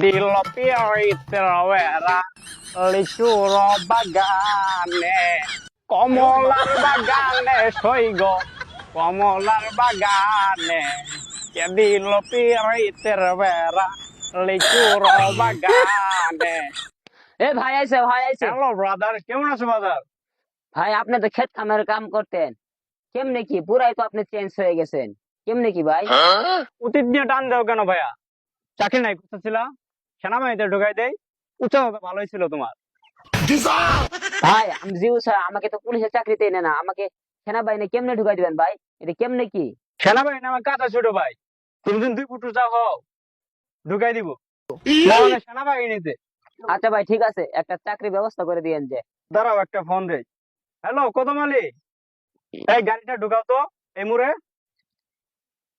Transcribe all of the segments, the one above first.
দিল পিয়রা লিচুর বাগানে কমলার বাগানে সইগ কমলার বাগানে কে দিল পিয়র বেড়া লিচুর বাগানে এ ভাই আইছে ভাই আইছে। হ্যালো ব্রাদার কেমন আছো ব্রাদার ভাই আপনি তো ক্ষেত খামারের কাম করতেন। কেমনে কি? পুরাই তো আপনি চেঞ্জ হয়ে গেছেন। কেমনে কি ভাই? অতীত নিয়ে টান দাও কেন ভাইয়া? চাকরি নাই করতেছিল সেনাবাহিনীতে ঢুকাই দেয় উচ্চতা ভালোই ছিল তোমার। ভাই আমি জিউ স্যার আমাকে তো পুলিশের চাকরিতে এনে না। আমাকে সেনাবাহিনী কেমনে ঢুকাই দিবেন ভাই? এটা কেমনে কি? সেনাবাহিনী আমার কাঁচা ছোট ভাই। তুমি যদি দুই ফুট উঁচা হও ঢুকাই দিব। সেনাবাহিনীতে। আচ্ছা ভাই ঠিক আছে। একটা চাকরি ব্যবস্থা করে দিয়েন যে। দাঁড়াও একটা ফোন দেই। হ্যালো কত মালি এই গাড়িটা ঢুকাও তো এই মুড়ে।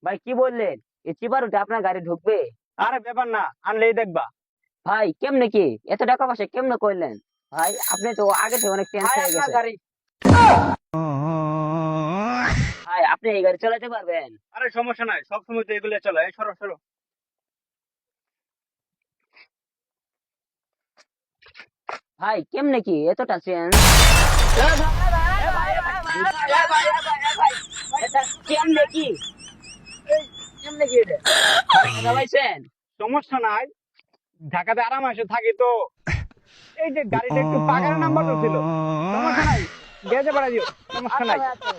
ভাই কি বললেন? এই চিপারুটে আপনার গাড়ি ঢুকবে? আরে ব্যাপার না আনলেই দেখবা। ভাই কেমনে কি এত টাকা পয়সা কেমনে করলেন ভাই আপনি তো আগে থেকে অনেক চেঞ্জ হয়ে গেছে ভাই আপনি এই গাড়ি চালাতে পারবেন আরে সমস্যা নাই সব সময় তো এগুলো চলে এই সরো সরো ভাই কেমনে কি এতটা চেঞ্জ কেমনে কি কেমনে কি টাকা পাইছেন? সমস্যা নাই ঢাকাতে আরাম আসে, থাকি তো। এই যে গাড়িটা একটু পাকার নাম্বার ছিল। সমস্যা নাই। গেছে পারা দিও, সমস্যা নাই। আচ্ছা।